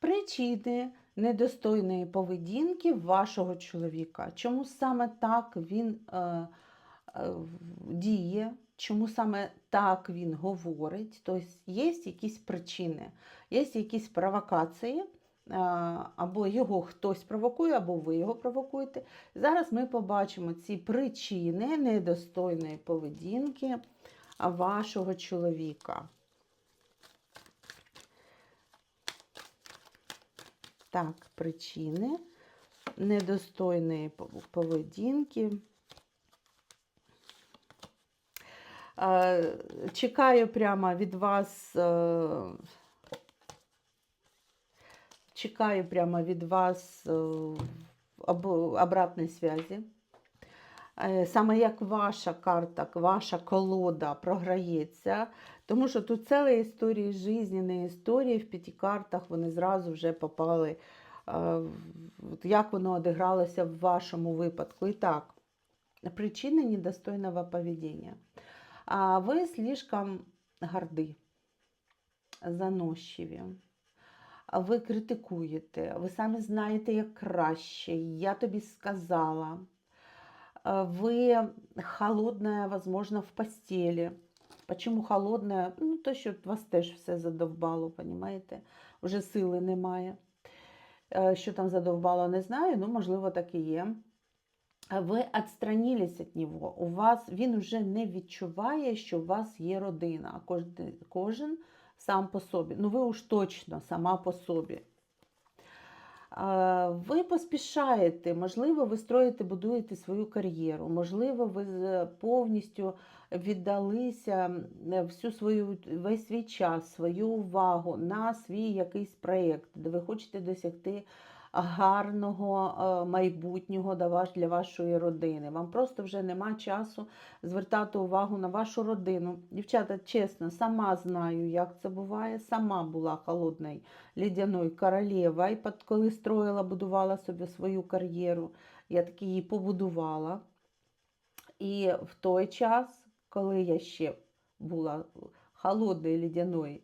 Причини недостойної поведінки вашого чоловіка. Чому саме так він е, е, діє, чому саме так він говорить? Тобто є якісь причини, є якісь провокації, е, або його хтось провокує, або ви його провокуєте. Зараз ми побачимо ці причини недостойної поведінки вашого чоловіка. Так, причини недостойної поведінки. Чекаю прямо від вас. е, Чекаю прямо від вас е, об- обратної зв'язі. Е, Саме як ваша карта, ваша колода програється, тому що тут ціла історія жизненної історії в п'яти картах вони зразу вже попали, е, як воно одігралося в вашому випадку. І так, причини недостойного поведіння. А ви слишком горди, заносчиві. Ви критикуєте, ви самі знаєте, як краще. Я тобі сказала. А Вы холодная, возможно, в постелі. Почему холодная? Ну, то, що вас теж все задовбало, понімаєте? Вже сили немає. Е, Що там задовбало, не знаю, ну, можливо, так і є. Ви відстранились від нього. У вас він вже не відчуває, що у вас є родина. А кожен, кожен сам по собі. Ну, ви уж точно сама по собі. Ви поспішаєте, можливо, ви строїте, будуєте свою кар'єру, можливо, ви повністю віддалися всю свою, весь свій час, свою увагу на свій якийсь проєкт, де ви хочете досягти гарного е, майбутнього для вашої родини. Вам просто вже нема часу звертати увагу на вашу родину. Дівчата, чесно, сама знаю, як це буває. Сама була холодною лідяною королевою, під- коли строїла, будувала собі свою кар'єру. Я таки її побудувала. І в той час, коли я ще була холодною лідяною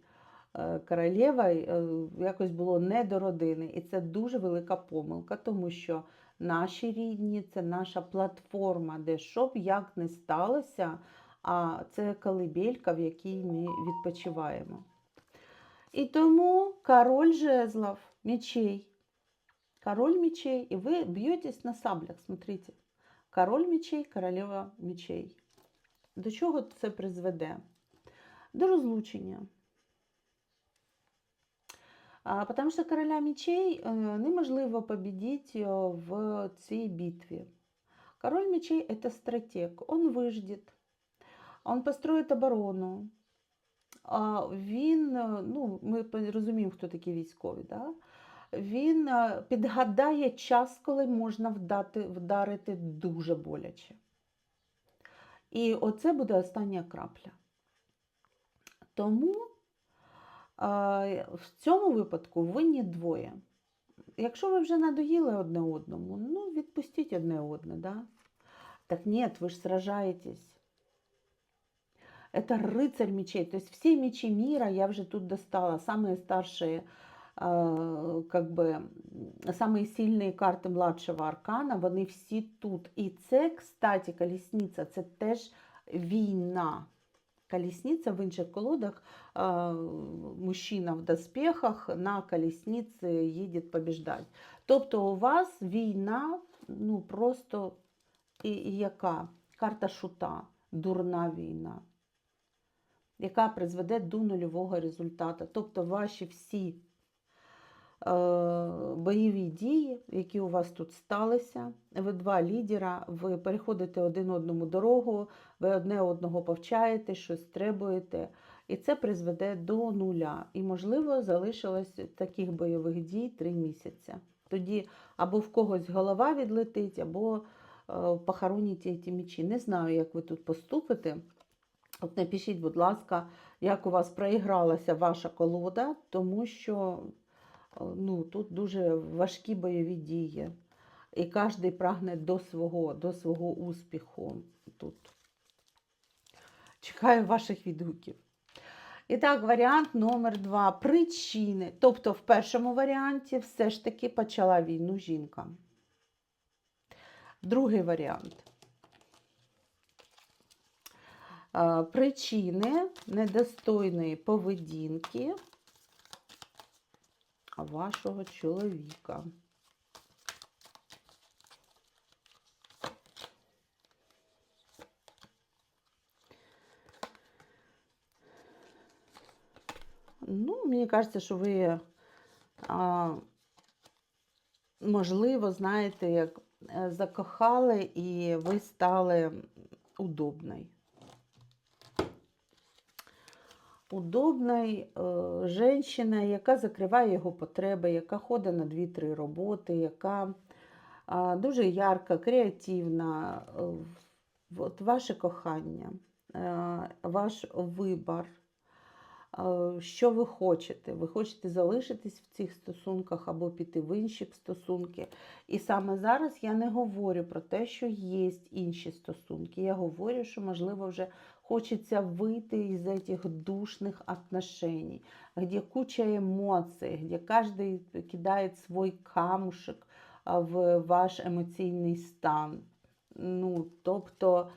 е, королевою, е, якось було не до родини. І це дуже велика помилка, тому що наші рідні це наша платформа, де що б як не сталося, а це колибелька, в якій ми відпочиваємо. І тому король жезлов, мечей. Король мечей, и вы бьетесь на саблях, смотрите. Король мечей, королева мечей. До чого це призведе? До розлучення. Потому що короля мечей е, неможливо победить е, в цій битві. Король мечей – это стратег. Он выждет, он построїть оборону. Він, е, ну, ми розуміємо, хто такі військові, да? він підгадає час, коли можна вдати, вдарити дуже боляче. І оце буде остання крапля. Тому в цьому випадку винні двоє. Якщо ви вже надоїли одне одному, ну відпустіть одне одне, да? Так ні, ви ж сражаєтесь. Это рыцарь мечей. То есть все мечи мира я уже тут достала. Самые старшие, э, как бы, м, самые сильные карти младшого аркана, вони всі тут. І це, кстати, колісниця, це теж війна. Колісниця в інших колодах мужчина в доспехах на колісниці їде побіждати. Тобто у вас війна, ну просто і, і яка? Карта шута, дурна війна яка призведе до нульового результату. Тобто ваші всі бойові дії, які у вас тут сталися, ви два лідера, ви переходите один одному дорогу, ви одне одного повчаєте, щось требуєте, і це призведе до нуля. І, можливо, залишилось таких бойових дій три місяці. Тоді або в когось голова відлетить, або е, похороніть ці мечі. Не знаю, як ви тут поступите. От напишіть, будь ласка, як у вас проігралася ваша колода, тому що е, ну, тут дуже важкі бойові дії. І кожен прагне до свого, до свого успіху тут. Чекаю ваших відгуків. І так, варіант номер два. Причини. Тобто, в першому варіанті все ж таки почала війну жінка. Другий варіант. Причини недостойної поведінки вашого чоловіка. Ну, мені кажеться, що ви, а, можливо, знаєте, як е, закохали і ви стали удобною. Удобною е, жінка, яка закриває його потреби, яка ходить на 2-3 роботи, яка дуже ярка, креативна. Е, От ваше кохання, е, ваш вибір. Що ви хочете? Ви хочете залишитись в цих стосунках або піти в інші стосунки. І саме зараз я не говорю про те, що є інші стосунки. Я говорю, що, можливо, вже хочеться вийти із цих душних отношений, где куча емоцій, где кожен кидає свій камушек в ваш емоційний стан. Ну, тобто,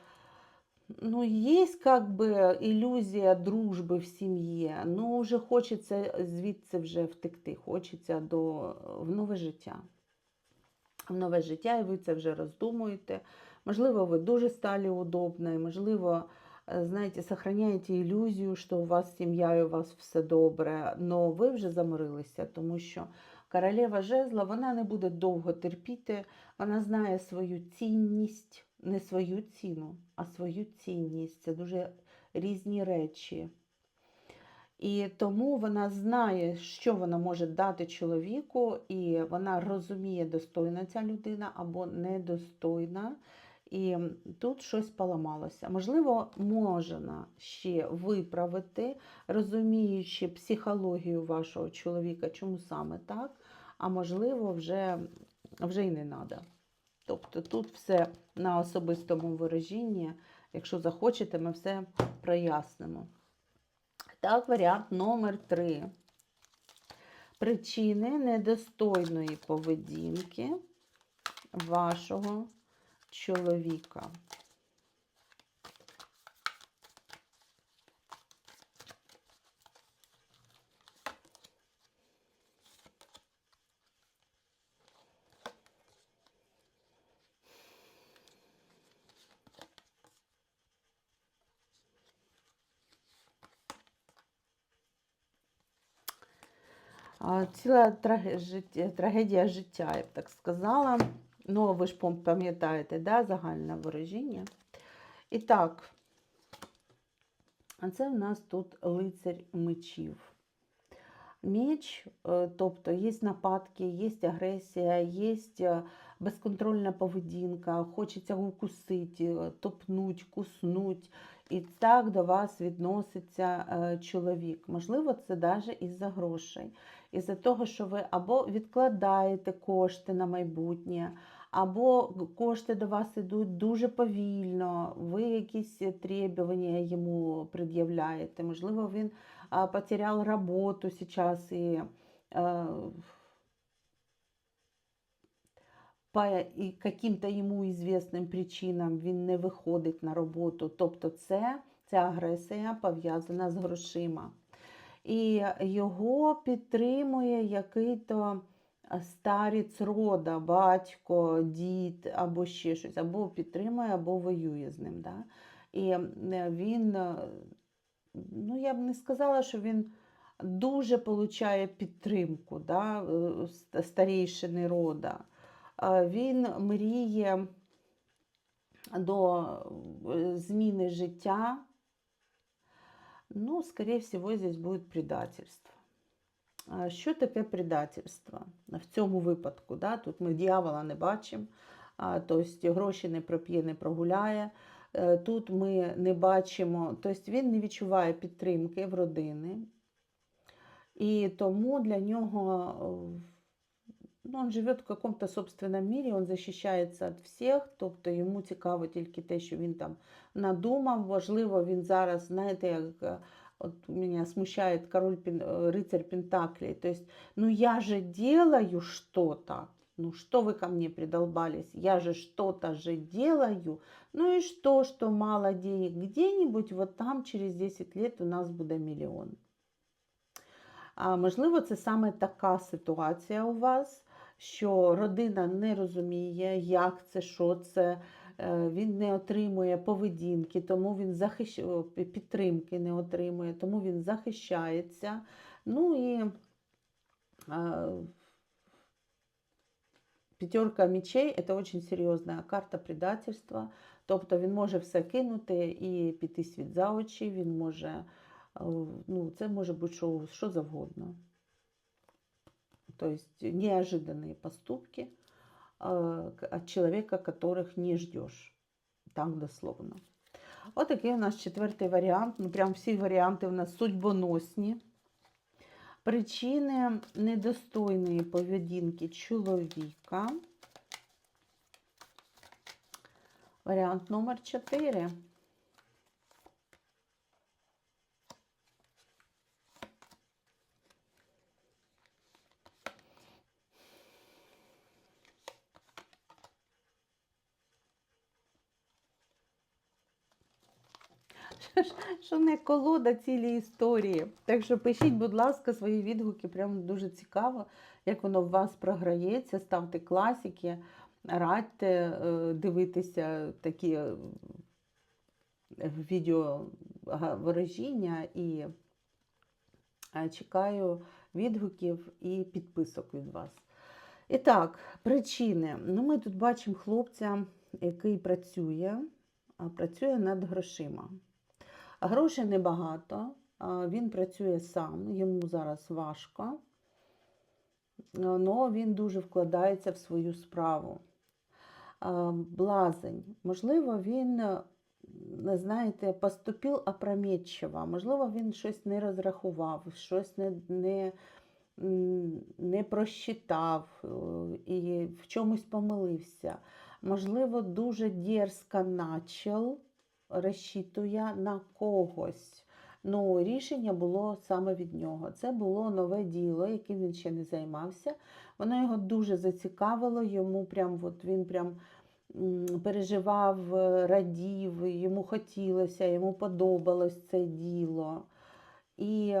ну, есть как бы ілюзія дружби в сім'ї, ну вже хочеться звідси вже втекти, хочеться до, в нове життя. В нове життя, і ви це вже роздумуєте. Можливо, ви дуже стали удобною, можливо, е, знаєте, сохраняєте ілюзію, що у вас сім'я і у вас все добре, але ви вже заморилися, тому що королева жезла вона не буде довго терпіти, вона знає свою цінність, не свою ціну, а свою цінність. Це дуже різні речі. І тому вона знає, що вона може дати чоловіку, і вона розуміє, достойна ця людина або недостойна. І тут щось поламалося. Можливо, можна ще виправити, розуміючи психологію вашого чоловіка, чому саме так, а можливо, вже, вже й не треба. Тобто тут все на особистому вираженні. Якщо захочете, ми все прояснимо. Так, варіант номер три. Причини недостойної поведінки вашого чоловіка. Ціла трагедія життя, я б так сказала. Ну, ви ж пам'ятаєте, да, загальне вираження. І так, а це в нас тут лицар мечів. Меч, е, тобто є нападки, є агресія, є е, безконтрольна поведінка, хочеться укусити, е, топнуть, куснуть. І так до вас відноситься чоловік. Можливо, це навіть із-за грошей із-за того, що ви або відкладаєте кошти на майбутнє, або кошти до вас йдуть дуже повільно, ви якісь требування йому пред'являєте. Можливо, він потеряв роботу зараз і по і каким-то йому ізвісним причинам він не виходить на роботу. Тобто це, ця агресія пов'язана з грошима і його підтримує який-то старіць рода, батько, дід або ще щось, або підтримує, або воює з ним. Да? І він, е, ну я б не сказала, що він дуже получає підтримку да, е, старейшини рода. Він мріє до е, зміни життя. Ну, скорее всего, здесь будет предательство. Що таке предательство? В цьому випадку, да? тут ми дьявола не бачимо, тобто гроші не проп'є, не прогуляє. Е, Тут ми не бачимо, тобто він не відчуває підтримки в родини. І тому для нього е, ну, он живет в каком-то собственном мире, он захищається від всіх, тобто йому цікаво тільки те, що він там надумав. Можливо, він зараз, знаєте, як Вот меня смущает король, пен- э, рыцарь Пентаклей. То есть, ну я же делаю что-то. Ну что вы ко мне придолбались? Я же что-то же делаю. Ну и что, что мало денег? Где-нибудь вот там через 10 лет у нас буде мільйон. А можливо, це саме така ситуація у вас, що родина не розуміє, як це, що це. е, Він не отримує поведінки, тому він захищ... підтримки не отримує, тому він захищається. Ну і е, п'ятерка мечей це дуже серйозна карта предательства. Тобто він може все кинути і піти світ за очі, він може, ну, це може бути що, що завгодно. То есть неожиданные поступки от человека, которых не ждешь. Так дословно. От такий у нас четвертий варіант. Ну, прям всі варіанти у нас судьбоносні. Причини недостойної поведінки чоловіка. Варіант номер 4. Що не колода цілі історії. Так що пишіть, будь ласка, свої відгуки. Прямо дуже цікаво, як воно в вас програється. Ставте класики, радьте е, дивитися такі е, відео ворожіння і е, чекаю відгуків і підписок від вас. І так, причини. Ну, ми тут бачимо хлопця, який працює, працює над грошима. Грошей небагато, він працює сам, йому зараз важко, але він дуже вкладається в свою справу. Блазень. Можливо, він, е, знаєте, поступив опрометчиво, можливо, він щось не розрахував, щось не, не, не просчитав е, і в чомусь помилився. Можливо, дуже дерзко начал розчитує на когось. Ну, рішення було саме від нього. Це було нове діло, яким він ще не займався. Воно його дуже зацікавило, йому прям, от він прям переживав, радів, йому хотілося, йому подобалось це діло. І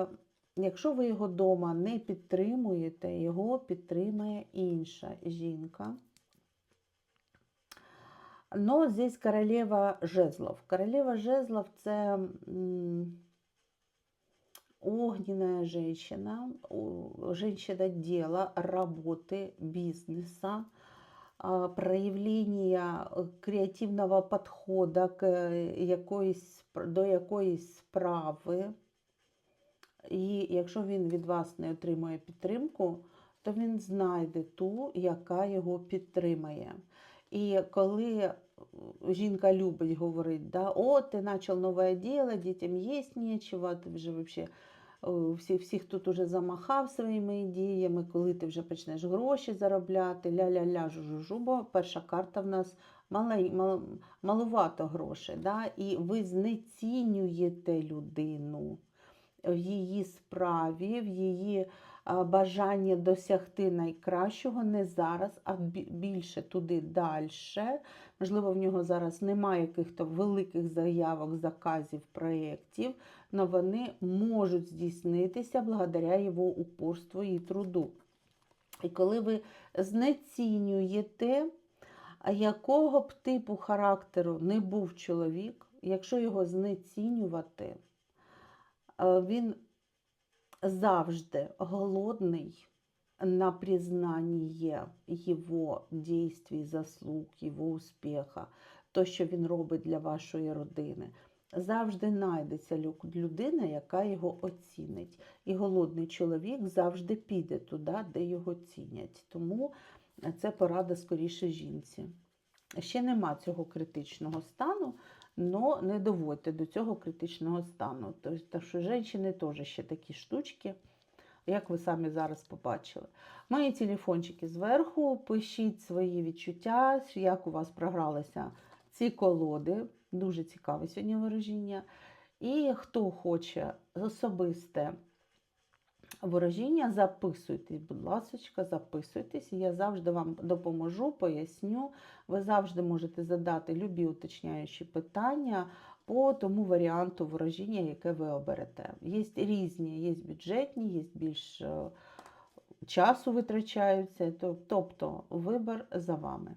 якщо ви його вдома не підтримуєте, його підтримає інша жінка. Но здесь королева жезлов. Королева жезлов – це огненная женщина, женщина дела, работы, бизнеса, е, креативного підходу к е, якоїсь, до якоїсь справи. І якщо він від вас не отримує підтримку, то він знайде ту, яка його підтримає. І коли е, жінка любить говорити, да, о, ти почав нове діло, дітям їсть нічого, ти вже о, всі, всіх тут уже замахав своїми ідеями, коли ти вже почнеш гроші заробляти, ля-ля-ля, жу-жу-жу, бо перша карта в нас малень, мал, малувато грошей. Да? І ви знецінюєте людину в її справі, в її а, бажанні досягти найкращого не зараз, а більше туди далі. Можливо, в нього зараз немає якихось великих заявок, заказів, проєктів, але вони можуть здійснитися благодаря його упорству і труду. І коли ви знецінюєте, якого б типу характеру не був чоловік, якщо його знецінювати, він завжди голодний на признание его действий, заслуг, его успіха, то, що він робить для вашої родини. Завжди знайдеться людина, яка його оцінить. І голодний чоловік завжди піде туди, де його цінять. Тому це порада скоріше жінці. Ще нема цього критичного стану, але не доводьте до цього критичного стану. Тобто, що жінки теж ще такі штучки, як ви самі зараз побачили. Мої телефончики зверху, пишіть свої відчуття, як у вас програлися ці колоди. Дуже цікаве сьогодні вираження. І хто хоче особисте ворожіння, записуйтесь, будь ласка, записуйтесь. Я завжди вам допоможу, поясню. Ви завжди можете задати любі уточняючі питання по тому варіанту ворожіння, яке ви оберете. Є різні, є бюджетні, є більш е, часу витрачаються, тобто вибір за вами.